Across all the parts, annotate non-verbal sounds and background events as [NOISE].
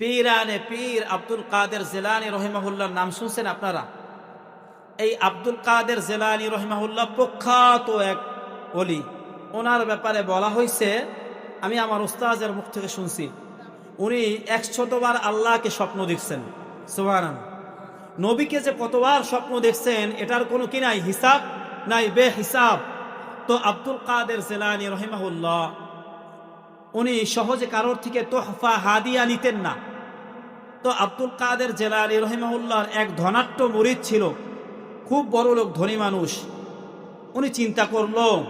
পীরানে পীর আব্দুল কাদের জেলানি রহিমাহুল্লার নাম শুনছেন আপনারা? এই আব্দুল কাদের জেলানি রহিমাহুল্লাহ প্রখ্যাত এক অলি ওনার ব্যাপারে বলা হয়েছে আমি আমার উস্তাজের মুখ থেকে শুনছি, উনি এক একশতবার আল্লাহকে স্বপ্ন দেখছেন। সুবান নবীকে যে কতবার স্বপ্ন দেখছেন, এটার কোনো কি নাই হিসাব? নাই বে হিসাব তো আব্দুল কাদের জেলানি রহিমাহুল্লাহ উনি সহজে কারোর থেকে তোহফা হাদিয়া নিতেন না। তো আব্দুল কাদের জেলানি রহিমাহুল্লাহর এক ধনাট্য মরিদ ছিল। খুব বড় লোক, ধনী মানুষ। উনি চিন্তা করল,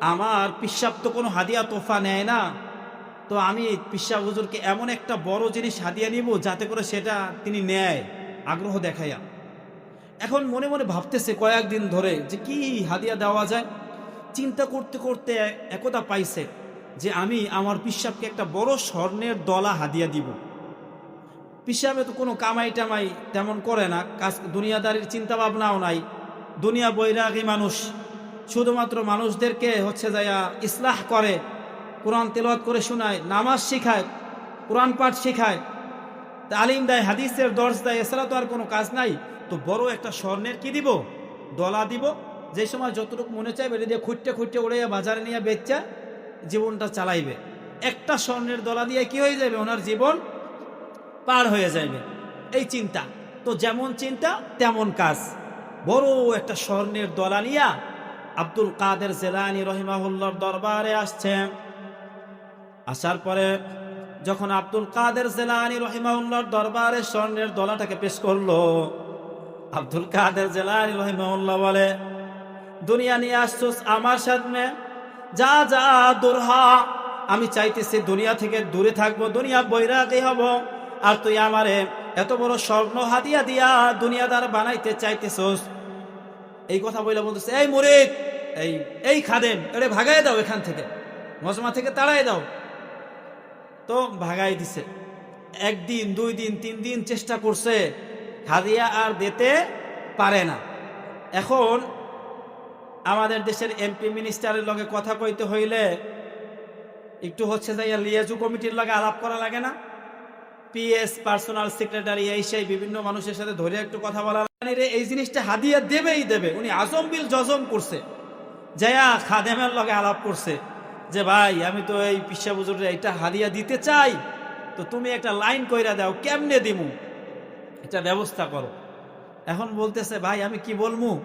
আমার পিসাব তো কোনো হাদিয়া তোফা নেয় না। তো আমি পিসা হুজুরকে এমন একটা বড় জিনিস হাদিয়া নিব যাতে করে সেটা তিনি নেয়, আগ্রহ দেখাইয়া। এখন মনে মনে ভাবতেছে কয়েকদিন ধরে যে কি হাদিয়া দেওয়া যায়। চিন্তা করতে করতে একতা পাইছে। যে আমি আমার পিসাবকে একটা বড় স্বর্ণের দলা হাদিয়া দিব। পিসাবে তো কোনো কামাই টামাই তেমন করে না, কাজ দুনিয়াদারির চিন্তা ভাবনাও নাই। দুনিয়া বৈরাগী মানুষ, শুধুমাত্র মানুষদেরকে হচ্ছে যাইয়া ইসলাহ করে, কোরআন তেলত করে শোনায়, নামাজ শিখায়, কোরআন পাঠ শেখায়। তালিম দেয়, হাদিসের দর্শ দেয়, এছাড়া তো আর কোনো কাজ নাই। তো বড় একটা স্বর্ণের কি দিব? দলা দিব? যে সময় যতটুকু মনে চাইবে, এটা দিয়ে খুঁটতে খুঁটতে উড়াইয়া বাজারে নিয়ে বেচা জীবনটা চালাইবে। একটা স্বর্ণের দলা দিয়ে কি হয়ে যাবে? ওনার জীবন পার হয়ে যাবে এই চিন্তা। তো যেমন চিন্তা, তেমন কাজ। বড় একটা স্বর্ণের দলা নিয়া আব্দুল কাদের জেলানি রহিমাহুল্লার দরবারে আসছে। আসার পরে যখন আব্দুল কাদের জেলানি রহিমাউল্লাহর দরবারে স্বর্ণের দলাটাকে পেশ করল, আব্দুল কাদের জেলানি রহিমাউল্লাহ বলে, দুনিয়া নিয়ে আসছোস আমার সামনে যা যা দুরহা আমি চাইতেছি দুনিয়া থেকে দূরে থাকব, দুনিয়া বৈরাগী হব। আর তুই আমারে এত বড় স্বর্ণ হাদিয়া দিয়া দুনিয়া দুনিয়াদার বানাইতে চাইতেছোস। এই কথা বলে বলতেছে, এই মুরিদ, এই এই খাদেম এটা ভাগাই দাও এখান থেকে। মজমা থেকে তাড়াই দাও। তো ভাগাই দিছে। একদিন, দুই দিন, তিন দিন চেষ্টা করছে, হাদিয়া আর দিতে পারে না। এখন আমাদের দেশের এমপি মিনিস্টারের লগে কথা কইতে হইলে একটু হচ্ছে যাইয়া লিয়াজু কমিটির লগে আলাপ করা লাগে না। পিএস পার্সোনাল সেক্রেটারি এই সেই বিভিন্ন মানুষের সাথে ধরে একটু কথা বলা লাগে। রে, এই জিনিসটা হাদিয়া দেবেই দেবে। উনি আজম বিল জজম করছে। যায়া খাদেমের লগে আলাপ করছে যে ভাই আমি তো এই পিসা বুজুরে এটা হাদিয়া দিতে চাই। তো তুমি একটা লাইন কইরা দাও কেমনে দিমু? এটা ব্যবস্থা করো। এখন বলতেছে ভাই আমি কি বলমু?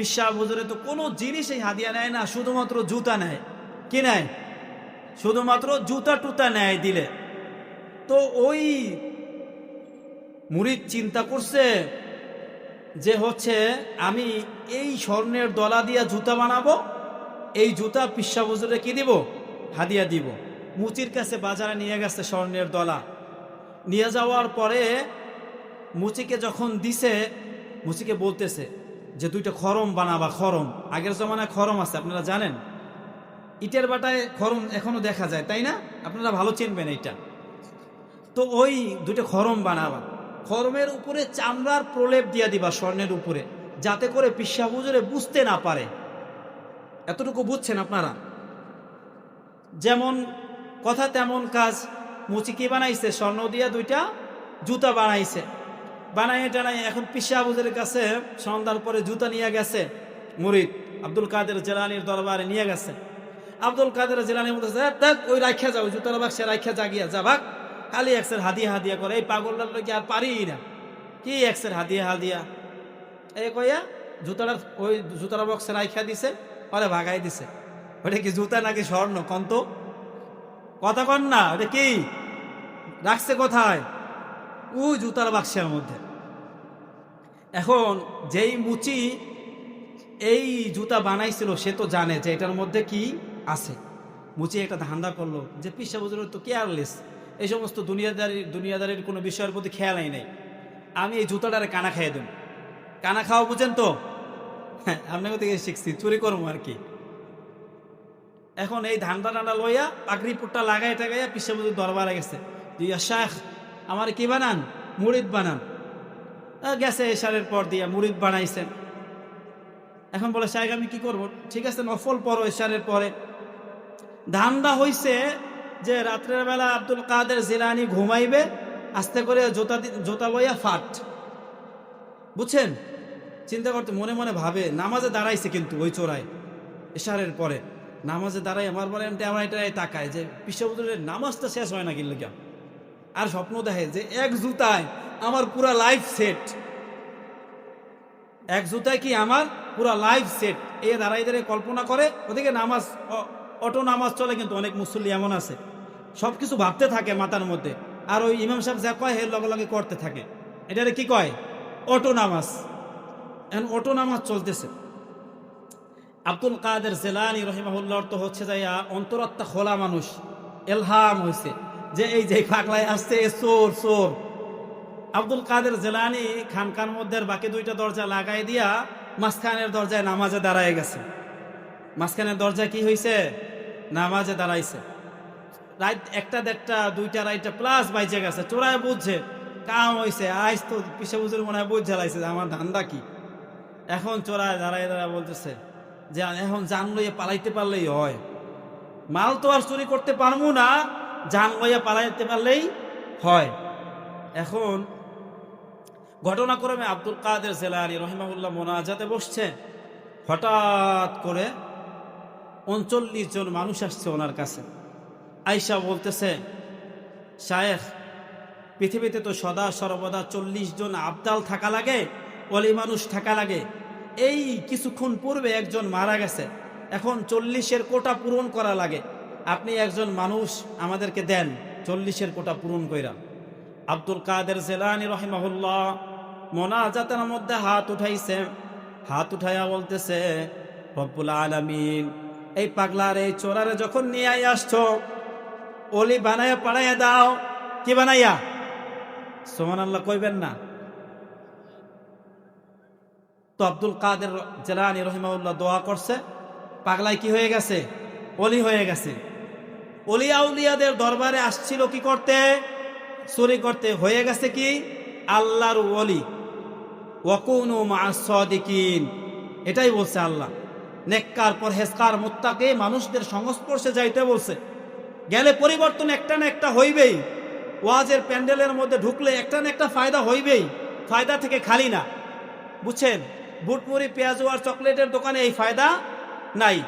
পিসা বুজুরে তো কোনো জিনিসই হাদিয়া নেয় না, শুধুমাত্র জুতা নেয়। কি নেয়? শুধুমাত্র জুতা টুতা নেয় দিলে। তো ওই মুরিদ চিন্তা করছে যে হচ্ছে, আমি এই স্বর্ণের দলা দিয়া জুতা বানাবো, এই জুতা পিসা বুজুরে কি দিব? হাদিয়া দিব। মুচির কাছে বাজারে নিয়ে গেছে স্বর্ণের দলা। নিয়ে যাওয়ার পরে মুচিকে যখন দিছে, মুচিকে বলতেছে যে দুইটা খরম বানাবা, খরম। আগের জমানায় খরম আছে, আপনারা জানেন? ইটের বাটায় খরম এখনও দেখা যায়, তাই না? আপনারা ভালো চিনবেন এইটা। তো ওই দুইটা খরম বানাবা। খরমের উপরে চামড়ার প্রলেপ দিয়া দিবা স্বর্ণের উপরে, যাতে করে পিসা বুজুরে বুঝতে না পারে। এতটুকু বুঝছেন আপনারা? যেমন কথা তেমন কাজ, মুচি কি বানাইছে? স্বর্ণ দিয়া দুইটা জুতা বানাইছে। বানাই টানাই এখন পিসা বুজুরের কাছে সন্ধ্যার পরে জুতা নিয়ে গেছে মুরিদ আব্দুল কাদের জেলানির দরবারে নিয়ে গেছে। আব্দুল কাদের জেলানি বলতেছে "এ, দেখ ওই রাখা যাও জুতার বাক্সে রাখা জাগিয়া যা ভাগ। খালি একসের হাদিয়া হাদিয়া করে এই পাগলটার লোক আর পারি না। কি একসের হাদিয়া হাদিয়া? এই কইয়া জুতাটার ওই জুতার বক্সে রাইখা দিছে পরে ভাগাই দিছে। ওটা কি জুতা নাকি স্বর্ণ কন্ত? কথা কন না ওটা কি? রাখছে কোথায়? ওই জুতার বাক্সের মধ্যে। এখন যেই মুচি এই জুতা বানাইছিল, সে তো জানে যে এটার মধ্যে কি আছে। মুচি একটা ধান্দা করল যে, পিসা বুজুর তো কেয়ারলেস। এই সমস্ত দুনিয়াদারি, দুনিয়াদারির কোনো বিষয়ের প্রতি খেয়ালাই নেই। আমি এই জুতাটারে কানা খাইয়ে দেব। কানা খাওয়া বুঝেন তো? হ্যাঁ [LAUGHS] আপনাকে থেকে শিখছি, চুরি করব আর কি। এখন এই ধান্দা টান্দা লইয়া পাগড়ি পুট্টা লাগাই টাগাইয়া পিসা বুজুর দরবারে গেছে। দিয়া শাহ আমার কি বানান? মুড়িদ বানান। গেছে এশারের পর দিয়া মুড়িদ বানাইছেন। এখন বলে, সাহেব, আমি কি করব? ঠিক আছে, নফল পরো এশারের পরে। ধান্দা হইছে যে রাত্রের বেলা আব্দুল কাদের জিলানি ঘুমাইবে, আস্তে করে জোতা জোতা লইয়া ফাট। বুঝছেন? চিন্তা করতে, মনে মনে ভাবে, নামাজে দাঁড়াইছে কিন্তু ওই চোরায় এশারের পরে। নামাজে দাঁড়াই আমার এমনি আমার এটা তাকায় যে বিশ্ববুদ্ধের নামাজটা শেষ হয় না কিনলে কেন আর স্বপ্ন দেখে যে এক জুতায় আমার পুরা লাইফ সেট এক জুতায় কি আমার পুরা লাইফ সেট এ দাঁড়াই দাঁড়িয়ে কল্পনা করে, ওদিকে নামাজ অটো নামাজ চলে কিন্তু অনেক মুসল্লি এমন আছে। সব কিছু ভাবতে থাকে মাথার মধ্যে। আর ওই ইমাম সাহেব যা কয়, হে লগে লগে করতে থাকে। এটারে কি কয়? অটো নামাজ। এখন অটো নামাজ চলতেছে। আব্দুল কাদের জেলানি রহিমাহুল্লাহর তো হচ্ছে যাইয়া অন্তরাত্মা খোলা মানুষ, এলহাম হয়েছে যে এই যে পাগলায় আসছে চোর চোর। আব্দুল কাদের জেলানি খানকার মধ্যে বাকি দুইটা দরজা লাগাই দিয়া মাঝখানের দরজায় নামাজে দাঁড়ায় গেছে। মাঝখানের দরজায় কি হয়েছে নামাজে দাঁড়াইছে। রাইট একটা, দেড়টা, দুইটা রাইটটা প্লাস বাইচে গেছে। চোরায় বুঝছে, কাম হয়েছে আইস তো পিসে বুঝুর মনে হয় বুঝ জ্বালাইছে যে আমার ধান্দা কি? এখন চোরায় দাঁড়ায় দাঁড়ায় বলতেছে যে এখন জান লইয়া পালাইতে পারলেই হয়। মাল তো আর চুরি করতে পারব না জান লইয়া পালাইতে পারলেই হয়। এখন ঘটনাক্রমে আব্দুল কাদের জেলানি রহিমাহুল্লাহ মোনাজাতে বসছে। হঠাৎ করে উনচল্লিশ জন মানুষ আসছে ওনার কাছে। আইসা বলতেছে, শায়েখ, পৃথিবীতে তো সদা সর্বদা চল্লিশ জন আবদাল থাকা লাগে, অলি মানুষ থাকা লাগে। এই কিছুক্ষণ পূর্বে একজন মারা গেছে। এখন চল্লিশের কোটা পূরণ করা লাগে। আপনি একজন মানুষ আমাদেরকে দেন চল্লিশের কোটা পূরণ কইরা। আব্দুল কাদের জেলানি রহিমাহুল্লাহ মোনাজাতের মধ্যে হাত উঠাইছে। হাত উঠাইয়া বলতেছে, রব্বুল আলামিন, এই পাগলার এই চোরারে যখন নিয়ে আসছো, অলি বানাইয়া পাড়াইয়া দাও। কি বানাইয়া? সোমান আল্লাহ কইবেন না। তো আব্দুল কাদের জেলানি রহিমাউল্লাহ দোয়া করছে, পাগলায় কি হয়ে গেছে? অলি হয়ে গেছে। অলি আউলিয়াদের দরবারে আসছিল কি করতে? চুরি করতে। হয়ে গেছে কি? আল্লাহর ওলি। ওয়াকুনু মা সদিকিন। এটাই বলছে আল্লাহ। নেককার পরহেজকার মুত্তাকে মানুষদের সংস্পর্শে যাইতে বলছে। গেলে পরিবর্তন একটা না একটা হইবেই। ওয়াজের প্যান্ডেলের মধ্যে ঢুকলে একটা না একটা ফায়দা হইবেই। ফায়দা থেকে খালি না। বুঝছেন? বুটমুড়ি, পেঁয়াজু আর চকলেটের দোকানে এই ফায়দা নাই।